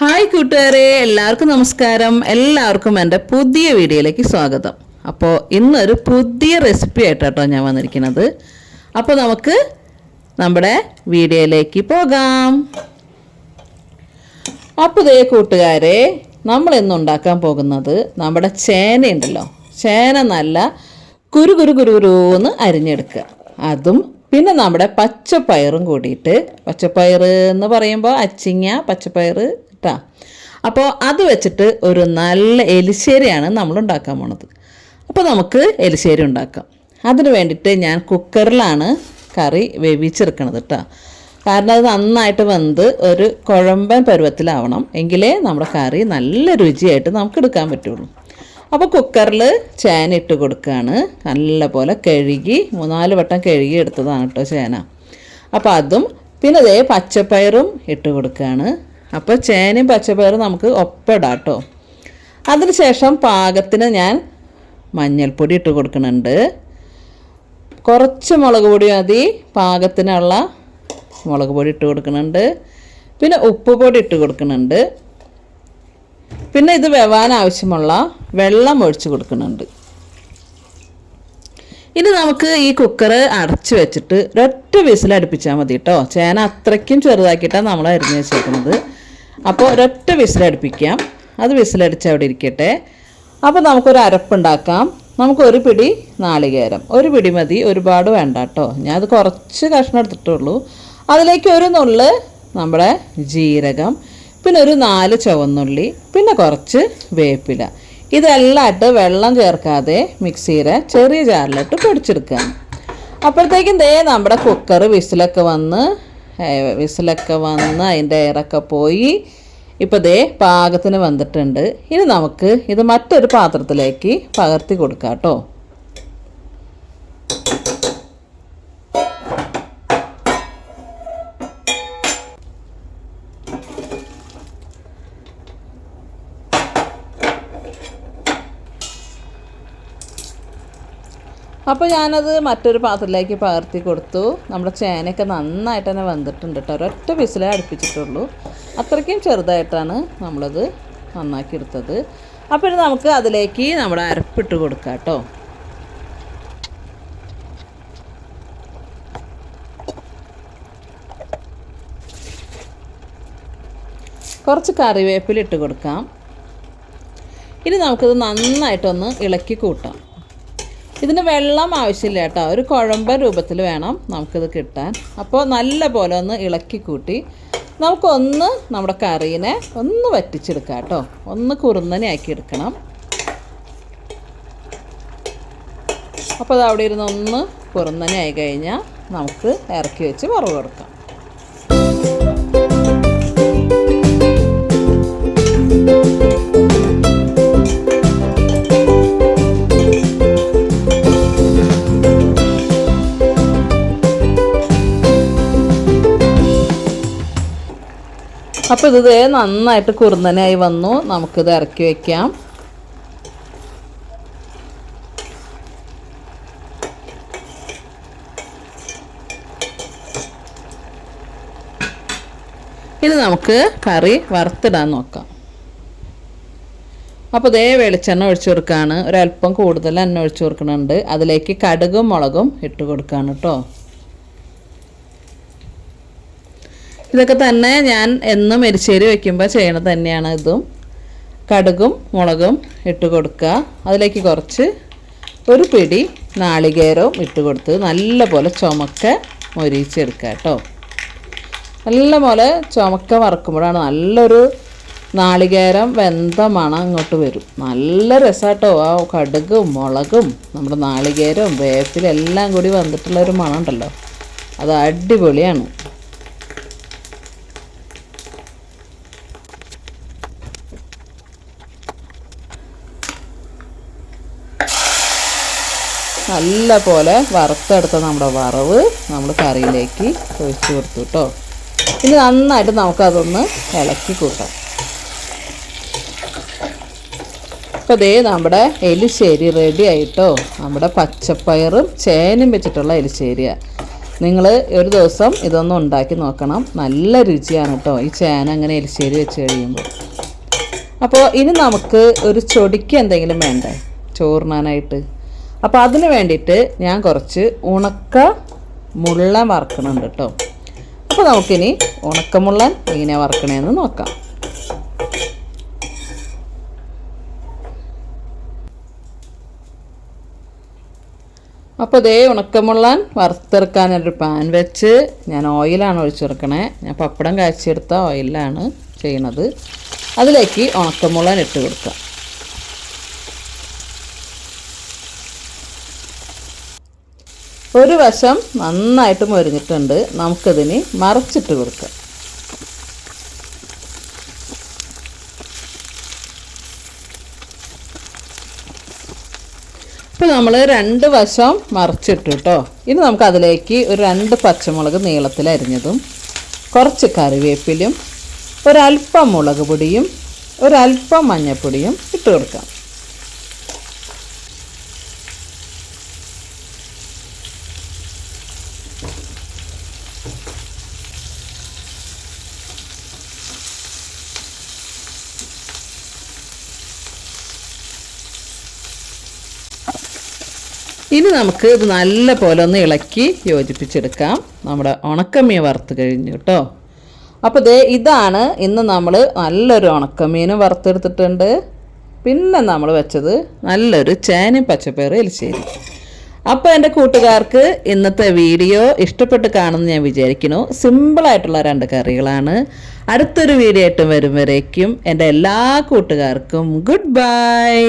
Hi കൂട്ടുകാരെ എല്ലാവർക്കും നമസ്കാരം. എല്ലാവർക്കും എന്റെ പുതിയ വീഡിയോയിലേക്ക് സ്വാഗതം. അപ്പോൾ ഇന്നൊരു പുതിയ റെസിപ്പി ആയിട്ടാട്ടോ ഞാൻ വന്നിരിക്കുന്നത്. അപ്പോൾ നമുക്ക് നമ്മുടെ വീഡിയോയിലേക്ക് പോകാം. അപ്പോൾ ഇതേ കൂട്ടുകാരെ നമ്മൾ ഇന്ന് ഉണ്ടാക്കാൻ പോകുന്നത് നമ്മുടെ ചേന ഉണ്ടല്ലോ. ചേന നല്ല കുരു കുരു കുരു കുരുന്ന് അരിഞ്ഞെടുക്കുക. അതും പിന്നെ നമ്മുടെ പച്ചപ്പയറും കൂടിയിട്ട് പച്ചപ്പയർ എന്ന് പറയുമ്പോൾ അച്ചിങ്ങ പച്ചപ്പയർ ഇട്ടാ. അപ്പോൾ അത് വെച്ചിട്ട് ഒരു നല്ല എലിശ്ശേരിയാണ് നമ്മൾ ഉണ്ടാക്കാൻ പോണത്. അപ്പോൾ നമുക്ക് എലിശ്ശേരി ഉണ്ടാക്കാം. അതിന് വേണ്ടിയിട്ട് ഞാൻ കുക്കറിലാണ് കറി വേവിച്ചെടുക്കണത് കേട്ടോ കാരണം അത് നന്നായിട്ട് വെന്ത് ഒരു കുഴമ്പൻ പരുവത്തിലാവണം. എങ്കിലേ നമ്മുടെ കറി നല്ല രുചിയായിട്ട് നമുക്ക് എടുക്കാൻ പറ്റുള്ളൂ. അപ്പോൾ കുക്കറിൽ ചേന ഇട്ട് കൊടുക്കുകയാണ് നല്ലപോലെ കഴുകി മൂന്നാൽ വട്ടം കഴുകി എടുത്തതാണ് കേട്ടോ ചേന. അപ്പോൾ അതും പിന്നെ അതേ പച്ചപ്പയറും ഇട്ട് കൊടുക്കുകയാണ് അപ്പോൾ ചേനയും പച്ചപ്പയറും നമുക്ക് ഒപ്പിടാം കേട്ടോ അതിനുശേഷം പാകത്തിന് ഞാൻ മഞ്ഞൾപ്പൊടി ഇട്ട് കൊടുക്കുന്നുണ്ട്. കുറച്ച് മുളക് പൊടി മതി. പാകത്തിനുള്ള മുളക് പൊടി ഇട്ട് കൊടുക്കുന്നുണ്ട്. പിന്നെ ഉപ്പ് പൊടി ഇട്ട് കൊടുക്കുന്നുണ്ട്. പിന്നെ ഇത് വെവാൻ ആവശ്യമുള്ള വെള്ളം ഒഴിച്ച് കൊടുക്കുന്നുണ്ട്. ഇനി നമുക്ക് ഈ കുക്കർ അടച്ചു വെച്ചിട്ട് ഒരൊറ്റ വിസിൽ അടുപ്പിച്ചാൽ മതി കേട്ടോ ചേന അത്രയ്ക്കും ചെറുതാക്കിയിട്ടാണ് നമ്മൾ അരിഞ്ഞ് വെച്ചേക്കുന്നത്. അപ്പോൾ ഒരൊറ്റ വിസിൽ അടുപ്പിക്കാം. അത് വിസിലടിച്ച് അവിടെ ഇരിക്കട്ടെ. അപ്പോൾ നമുക്കൊരു അരപ്പുണ്ടാക്കാം. നമുക്ക് ഒരു പിടി നാളികേരം. ഒരു പിടി മതി ഒരുപാട് വേണ്ട കേട്ടോ ഞാൻ അത് കുറച്ച് കഷ്ണം എടുത്തിട്ടുള്ളൂ. അതിലേക്ക് ഒരു നുള്ള് നമ്മുടെ ജീരകം പിന്നെ ഒരു നാല് ചുവന്നുള്ളി പിന്നെ കുറച്ച് വേപ്പില. ഇതെല്ലാം ഇട്ട് വെള്ളം ചേർക്കാതെ മിക്സിയുടെ ചെറിയ ജാറിലിട്ട് പൊടിച്ചെടുക്കുകയാണ് അപ്പോഴത്തേക്കും ദേ നമ്മുടെ കുക്കർ വിസിലൊക്കെ വന്ന് വിസിലൊക്കെ വന്ന് അതിന്റെ എയറൊക്കെ പോയി. ഇപ്പോൾ ദേ പാകത്തിന് വന്നിട്ടുണ്ട്. ഇനി നമുക്ക് ഇത് മറ്റൊരു പാത്രത്തിലേക്ക് പകർത്തി കൊടുക്കാം കേട്ടോ. അപ്പോൾ ഞാനത് മറ്റൊരു പാത്രത്തിലേക്ക് പകർത്തി കൊടുത്തു. നമ്മുടെ ചേനയൊക്കെ നന്നായിട്ട് തന്നെ വന്നിട്ടുണ്ട് കേട്ടോ. ഒരൊറ്റ വിസിലേ അടുപ്പിച്ചിട്ടുള്ളൂ. അത്രയ്ക്കും ചെറുതായിട്ടാണ് നമ്മളത് നന്നാക്കി എടുത്തത്. അപ്പോൾ നമുക്ക് അതിലേക്ക് നമ്മുടെ അരപ്പിട്ട് കൊടുക്കാം കേട്ടോ. കുറച്ച് കറിവേപ്പില ഇട്ട് കൊടുക്കാം. ഇനി നമുക്കത് നന്നായിട്ടൊന്ന് ഇളക്കി കൂട്ടാം. ഇതിന് വെള്ളം ആവശ്യമില്ല കേട്ടോ. ഒരു കുഴമ്പ രൂപത്തിൽ വേണം നമുക്കിത് കിട്ടാൻ. അപ്പോൾ നല്ല പോലെ ഒന്ന് ഇളക്കി കൂട്ടി നമുക്കൊന്ന് നമ്മുടെ കറീനെ ഒന്ന് വറ്റിച്ചെടുക്കാം കേട്ടോ. ഒന്ന് കുറുന്നനെ ആക്കി എടുക്കണം. അപ്പോൾ അത് അവിടെ ഇരുന്ന് ഒന്ന് കുറുന്നനെ ആയി കഴിഞ്ഞാൽ നമുക്ക് ഇറക്കി വെച്ച് വറവ് കൊടുക്കാം അപ്പോൾ ഇത് ദേ നന്നായിട്ട് കുറുന്നനായി വന്നു. നമുക്കിത് ഇറക്കി വെക്കാം. ഇനി നമുക്ക് കറി വറുത്തിടാൻ നോക്കാം. അപ്പോൾ ഇതേ വെളിച്ചെണ്ണ ഒഴിച്ചു കൊടുക്കുകയാണ് ഒരല്പം കൂടുതൽ എണ്ണ ഒഴിച്ചു കൊടുക്കുന്നുണ്ട്. അതിലേക്ക് കടുകും മുളകും ഇട്ട് കൊടുക്കുകയാണ് കേട്ടോ. ഇതൊക്കെ തന്നെ ഞാൻ എന്നും എരിശ്ശേരി വയ്ക്കുമ്പോൾ ചെയ്യണത് തന്നെയാണ് ഇതും. കടുകും മുളകും ഇട്ട് കൊടുക്കുക. അതിലേക്ക് കുറച്ച് ഒരു പിടി നാളികേരവും ഇട്ട് കൊടുത്ത് നല്ലപോലെ ചുമക്ക മൊരിച്ചെടുക്കുക കേട്ടോ. നല്ല പോലെ ചുമക്ക വറക്കുമ്പോഴാണ് നല്ലൊരു നാളികേരം വെന്ത മണം അങ്ങോട്ട് വരും. നല്ല രസമാട്ടോ ആ കടുകും മുളകും നമ്മുടെ നാളികേരവും വേപ്പിലും എല്ലാം കൂടി വന്നിട്ടുള്ള ഒരു മണം ഉണ്ടല്ലോ അത് അടിപൊളിയാണ്. നല്ല പോലെ വറുത്തെടുത്ത നമ്മുടെ വറവ് നമ്മൾ കറിയിലേക്ക് ഒഴിച്ച് കൊടുത്തു കേട്ടോ ഇനി നന്നായിട്ട് നമുക്കതൊന്ന് ഇളക്കി കൂട്ടാം. അപ്പോൾ ഇതേ നമ്മുടെ എലിശ്ശേരി റെഡി ആയിട്ടോ. നമ്മുടെ പച്ചപ്പയറും ചേനയും വെച്ചിട്ടുള്ള എലിശ്ശേരിയാണ് നിങ്ങൾ ഒരു ദിവസം ഇതൊന്നും ഉണ്ടാക്കി നോക്കണം. നല്ല രുചിയാണ് കേട്ടോ ഈ ചേന അങ്ങനെ എലിശ്ശേരി വെച്ച് കഴിയുമ്പോൾ. അപ്പോൾ ഇനി നമുക്ക് ഒരു ചൊടിക്ക് എന്തെങ്കിലും വേണ്ടേ? ചോറിനാനായിട്ട്. അപ്പോൾ അതിന് വേണ്ടിയിട്ട് ഞാൻ കുറച്ച് ഉണക്ക മുള്ള വറക്കണുണ്ട് കേട്ടോ അപ്പോൾ നമുക്കിനി ഉണക്കമുള്ളൻ എങ്ങനെ വറക്കണേന്ന് നോക്കാം. അപ്പോൾ ഇതേ ഉണക്കമുള്ളൻ വറുത്തെടുക്കാനൊരു പാൻ വെച്ച് ഞാൻ ഓയിലാണ് ഒഴിച്ചെടുക്കണേ ഞാൻ പപ്പടം കാഴ്ചയെടുത്ത ഓയിലാണ് ചെയ്യണത്. അതിലേക്ക് ഉണക്കമുള്ളൻ ഇട്ട് കൊടുക്കാം. ഒരു വശം നന്നായിട്ട് മൊരിഞ്ഞിട്ടുണ്ട്. നമുക്കതിന് മറച്ചിട്ട് കൊടുക്കാം. ഇപ്പോൾ നമ്മൾ രണ്ട് വശം മറിച്ചിട്ടു കേട്ടോ ഇനി നമുക്ക് അതിലേക്ക് ഒരു രണ്ട് പച്ചമുളക് നീളത്തിൽ അരിഞ്ഞതും കുറച്ച് കറിവേപ്പിലും ഒരല്പം മുളക് പൊടിയും ഒരല്പം മഞ്ഞൾപ്പൊടിയും ഇട്ട് കൊടുക്കാം. ഇനി നമുക്ക് ഇത് നല്ല പോലെ ഒന്ന് ഇളക്കി യോജിപ്പിച്ചെടുക്കാം. നമ്മുടെ ഉണക്കമീൻ വറുത്ത് കഴിഞ്ഞു കേട്ടോ. അപ്പോൾ ദേ ഇതാണ് ഇന്ന് നമ്മൾ നല്ലൊരു ഉണക്കമീനും വറുത്തെടുത്തിട്ടുണ്ട്. പിന്നെ നമ്മൾ വെച്ചത് നല്ലൊരു ചേനയും പച്ചപ്പയറും എലിശ്ശേരി. അപ്പോൾ എന്റെ കൂട്ടുകാർക്ക് ഇന്നത്തെ വീഡിയോ ഇഷ്ടപ്പെട്ട് കാണുമെന്ന് ഞാൻ വിചാരിക്കുന്നു. സിമ്പിളായിട്ടുള്ള രണ്ട് കറികളാണ്. അടുത്തൊരു വീഡിയോ ആയിട്ട് വരും വരേക്കും എന്റെ എല്ലാ കൂട്ടുകാർക്കും ഗുഡ് ബൈ.